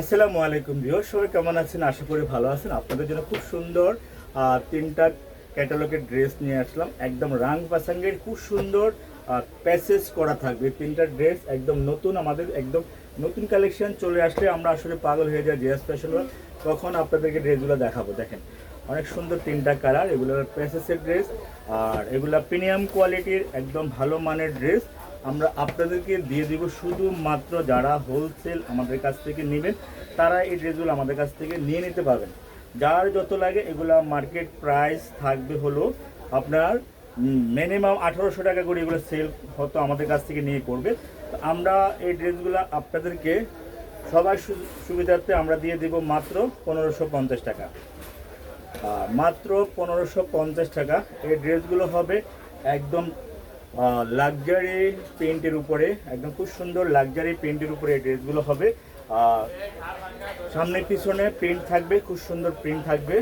আসসালামু আলাইকুম ভিউয়ার সবাই কেমন আছেন? আশা করি ভালো আছেন। আপনাদের জন্য খুব সুন্দর তিনটা ক্যাটালগের ড্রেস নিয়ে আসলাম। একদম রাং পাসাঙ্গের, খুব সুন্দর প্যাসেজ করা থাকবে। তিনটা ড্রেস একদম নতুন আমাদের, একদম নতুন কালেকশন চলে আসলে আমরা আসলে পাগল হয়ে যাই জিএস ফ্যাশন তখন আপনাদেরকে ড্রেসগুলো দেখাবো, দেখেন। অনেক সুন্দর তিনটা কালার, এগুলো প্যাসেসের ড্রেস, আর এগুলো প্রিমিয়াম কোয়ালিটির একদম ভালো মানের ড্রেস। আমরা আপনাদেরকে দিয়ে দিব শুধুমাত্র যারা হোলসেল আমাদের কাছ থেকে নেবেন, তারা এই ড্রেসগুলো আমাদের কাছ থেকে নিয়ে নিতে পারবেন। যার যত লাগে এগুলা মার্কেট প্রাইস থাকবে হলো আপনার মিনিমাম আঠারোশো টাকা করে এগুলো সেল হতো আমাদের কাছ থেকে নিয়ে করবে। তো আমরা এই ড্রেসগুলো আপনাদেরকে সবার সুবিধার্থে আমরা দিয়ে দিব মাত্র পনেরোশো পঞ্চাশ টাকা। মাত্র পনেরোশো পঞ্চাশ টাকা এই ড্রেসগুলো হবে একদম লাক্সারি প্রিন্টের উপরে, একদম খুব সুন্দর লাক্সারি প্রিন্টের উপরে এই ড্রেসগুলো হবে। সামনে পিছনে প্রিন্ট থাকবে, খুব সুন্দর প্রিন্ট থাকবে।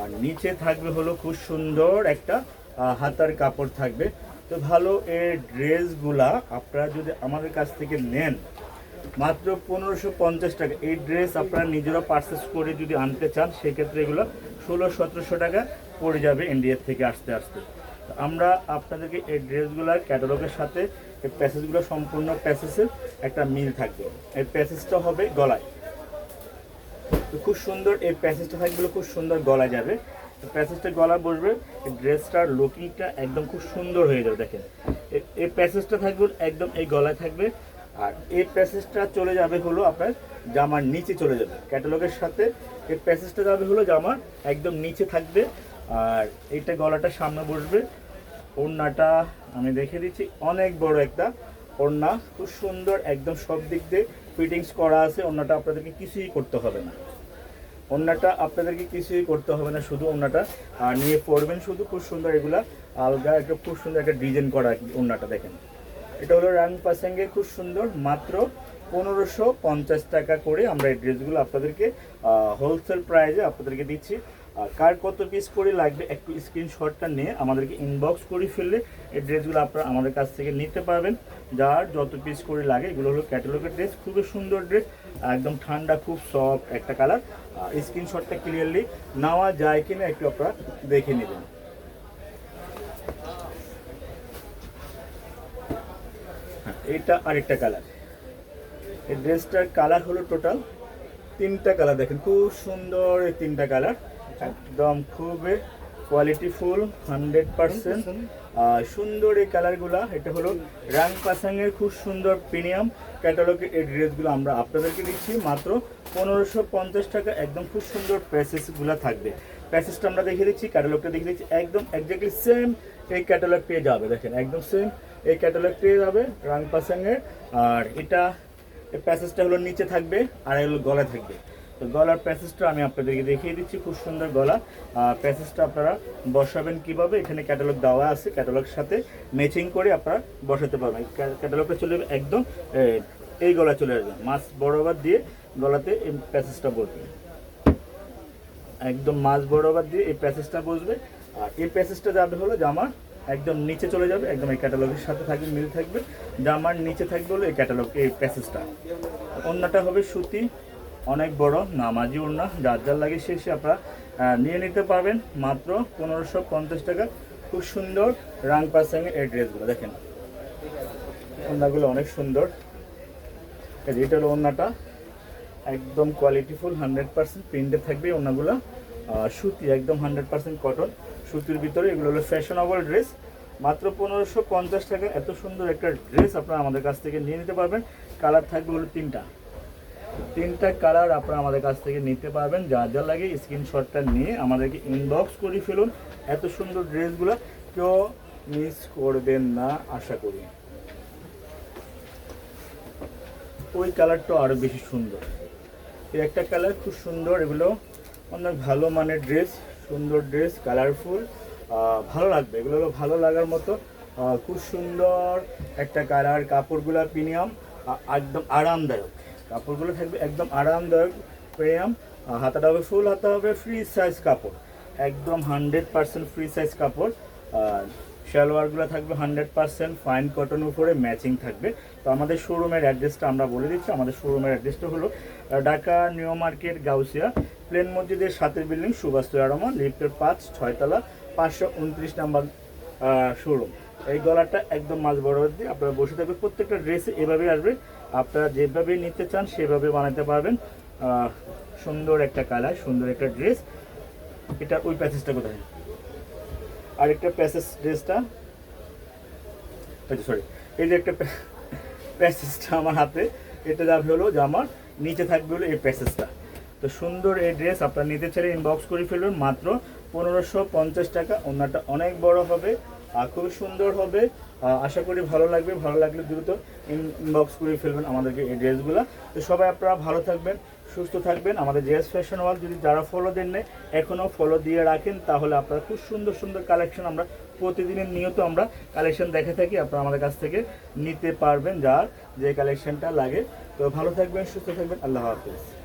আর নিচে থাকবে হলো খুব সুন্দর একটা হাতার কাপড় থাকবে। তো ভালো এই ড্রেসগুলা আপনারা যদি আমাদের কাছ থেকে নেন, মাত্র পনেরোশো পঞ্চাশ টাকা। এই ড্রেস আপনারা নিজেরা পারচেস করে যদি আনতে চান, সেক্ষেত্রে এগুলো ষোলো, সতেরোশো টাকা পড়ে যাবে ইন্ডিয়ার থেকে আসতে আসতে। আমরা আপনাদেরকে এই ড্রেসগুলোর ক্যাটালগের সাথে এই প্যাসেজগুলো সম্পূর্ণ প্যাসেজের একটা মিল থাকবে। এই প্যাসেজটা হবে গলায়। খুব সুন্দর এই প্যাসেজটা থাকবে খুব সুন্দর গলা যাবে। প্যাসেজটা গলা বসবে ড্রেসটার লুকিংটা একদম খুব সুন্দর হয়ে যাবে, দেখেন। এই প্যাসেজটা থাকবে, একদম এই গলায় থাকবে। আর এই প্যাসেজটা চলে যাবে হলো আপনার জামার নিচে চলে যাবে। ক্যাটালগের সাথে এই প্যাসেজটা যাবে হলো জামার একদম নিচে থাকবে। আর এইটা গলাটা সামনে বসবে। ওড়নাটা আমি দেখে দিচ্ছি। অনেক বড় একটা ওড়না। খুব সুন্দর, একদম সব দিক দিয়ে ফিটিংস করা আছে। ওড়নাটা আপনাদেরকে কিছুই করতে হবে না। ওড়নাটা আপনাদেরকে কিছুই করতে হবে না, শুধু ওড়নাটা। আর নিয়ে পরবেন শুধু খুব সুন্দর এগুলা আলগা, একটা খুব সুন্দর একটা ডিজাইন করা আর কি ওড়নাটা দেখেন। এটা হলো রাং পাসাঙ্গে খুব সুন্দর। মাত্র পনেরোশো পঞ্চাশ টাকা করে আমরা এই ড্রেসগুলো আপনাদেরকে হোলসেল প্রাইজে আপনাদেরকে দিচ্ছি। কার কত পিস করে লাগবে একটু স্ক্রিনশটটা নিয়ে আমাদেরকে ইনবক্স করে ফেললে এই ড্রেসগুলো আপনারা আমাদের কাছ থেকে নিতে পারবেন। যার যত পিস করে লাগে, এগুলো হলো ক্যাটালগের ড্রেস খুবই সুন্দর ড্রেস একদম ঠান্ডা, খুব সফট একটা কালার স্ক্রিনশটটা ক্লিয়ারলি নেওয়া যায় কিনা একটু আপনারা দেখে নেবেন। এটা আরেকটা কালার এই ড্রেসটার কালার হলো টোটাল তিনটা কালার দেখেন, খুব সুন্দর এই তিনটা কালার একদম খুবই কোয়ালিটি ফুল হান্ড্রেড পার্সেন্ট সুন্দর এই কালারগুলা এটা হলো রাং পাসাংয়ের খুব সুন্দর প্রিমিয়াম ক্যাটালগের এই ড্রেসগুলো আমরা আপনাদেরকে দিচ্ছি। মাত্র পনেরোশো পঞ্চাশ টাকা, একদম খুব সুন্দর প্যাসেসগুলো থাকবে। প্যাসেজটা আমরা দেখে দিচ্ছি ক্যাটালগটা দেখে দিচ্ছি। একদম একজাক্টলি সেম এই ক্যাটালগ পেয়ে যাবে, দেখেন, একদম সেম এই ক্যাটালগ পেয়ে যাবে রাং পাসাংয়ের আর এটা প্যাসেজটা হলো নিচে থাকবে, আর এগুলো গলা থাকবে। তো গলার প্যাসেজটা আমি আপনাদেরকে দেখিয়ে দিচ্ছি, খুব সুন্দর গলা। প্যাসেজটা আপনারা বসাবেন কীভাবে? এখানে ক্যাটালগ দেওয়া আছে ক্যাটালগের সাথে ম্যাচিং করে আপনারা বসাতে পারবেন। ক্যাটালগটা চলে একদম এই গলা চলে আসবে। মাছ বরাবর দিয়ে গলাতে এই প্যাসেজটা বসবে। একদম মাছ বরাবর দিয়ে এই প্যাসেজটা বসবে। আর এই প্যাসেজটা যাবে হলো জামার একদম নিচে চলে যাবে, একদম এই ক্যাটালগের সাথে থাকবে, মিল থাকবে। জামার নিচে থাকবে হলো এই ক্যাটালগ এই প্যাসেজটা। অন্যটা হবে সুতি অনেক বড়, নামাজি ওড়না যার যার লাগে শেষে আপনারা নিয়ে নিতে পারবেন। মাত্র পনেরোশো পঞ্চাশ টাকা। খুব সুন্দর রাং পাসাংয়ের এই ড্রেসগুলো, দেখেন। ওড়নাগুলো অনেক সুন্দর। এটা হলো ওড়নাটা একদম কোয়ালিটিফুল হান্ড্রেড পার্সেন্ট প্রিন্টে থাকবে ওনাগুলো সুতি, একদম হান্ড্রেড পার্সেন্ট কটন সুতির ভিতরে এগুলো হলো ফ্যাশনেবল ড্রেস মাত্র পনেরোশো পঞ্চাশ টাকা। এত সুন্দর একটা ড্রেস আপনারা আমাদের কাছ থেকে নিয়ে নিতে পারবেন। কালার থাকবে হলো তিনটা। তিনটা কালার আপনারা আমাদের কাছ থেকে নিতে পারবেন। যা যা লাগে স্ক্রিনশটটা নিয়ে আমাদেরকে ইনবক্স করে ফেলুন। এত সুন্দর ড্রেসগুলো কেউ মিস করবেন না, আশা করি। ওই কালারটা আরও বেশি সুন্দর। এই একটা কালার খুব সুন্দর, এগুলো অনেক ভালো মানের ড্রেস, সুন্দর ড্রেস কালারফুল ভালো লাগবে। এগুলো হলো ভালো লাগার মতো খুব সুন্দর একটা কালার, কাপড়গুলো প্রিমিয়াম একদম আরামদায়ক। কাপড়গুলো থাকবে একদম আরামদায়ক প্রিমিয়াম হাতাটা হবে ফুল, হাতা হবে ফ্রি সাইজ কাপড়। একদম হান্ড্রেড পার্সেন্ট ফ্রি সাইজ কাপড়। আর সালোয়ারগুলো থাকবে হান্ড্রেড পার্সেন্ট ফাইন কটন উপরে ম্যাচিং থাকবে। তো আমাদের শোরুমের অ্যাড্রেসটা আমরা বলে দিচ্ছি। আমাদের শোরুমের অ্যাড্রেসটা হলো ঢাকা, নিউ মার্কেট, গাউসিয়া প্লেন মসজিদের সাথের বিল্ডিং সুভাষ তৈয়ারমা লিফটের পাঁচ, ছয়তলা, পাঁচশো উনত্রিশ নাম্বার শোরুম এই গলাটা একদম মাঝ বরাবর দিয়ে আপনারা বসে থাকবে প্রত্যেকটা ড্রেসে এভাবেই আসবে। আপনারা যেভাবে নিতে চান, সেভাবে বানাতে পারবেন। সুন্দর একটা কালার, সুন্দর একটা ড্রেস। এটা ওই প্যাসেজটা কোথায়? আরেকটা প্যাসেজ ড্রেসটা। সরি এই যে একটা প্যাসেজটা আমার হাতে। এটা যাবে হলো যে আমার, নিচে থাকবে হলো এই প্যাসেজটা। তো সুন্দর এই ড্রেস আপনারা নিতে চাইলে ইনবক্স করে ফেলুন। মাত্র পনেরোশো পঞ্চাশ টাকা। ওনাটা অনেক বড় হবে। খুবই সুন্দর হবে। আশা করি ভালো লাগবে, ভালো লাগলে দ্রুত ইনবক্স করে ফেলবেন আমাদেরকে এই ড্রেসগুলো। তো সবাই আপনারা ভালো থাকবেন, সুস্থ থাকবেন। আমাদের জেএস ফ্যাশন ওয়াল যদি যারা ফলো দেন নাই এখনও ফলো দিয়ে রাখেন, তাহলে আপনারা খুব সুন্দর সুন্দর কালেকশন আমরা প্রতিদিনের নিয়ত আমরা কালেকশন দেখে থাকি, আপনারা আমাদের কাছ থেকে নিতে পারবেন যার যে কালেকশনটা লাগে। তো ভালো থাকবেন, সুস্থ থাকবেন, আল্লাহ হাফিজ।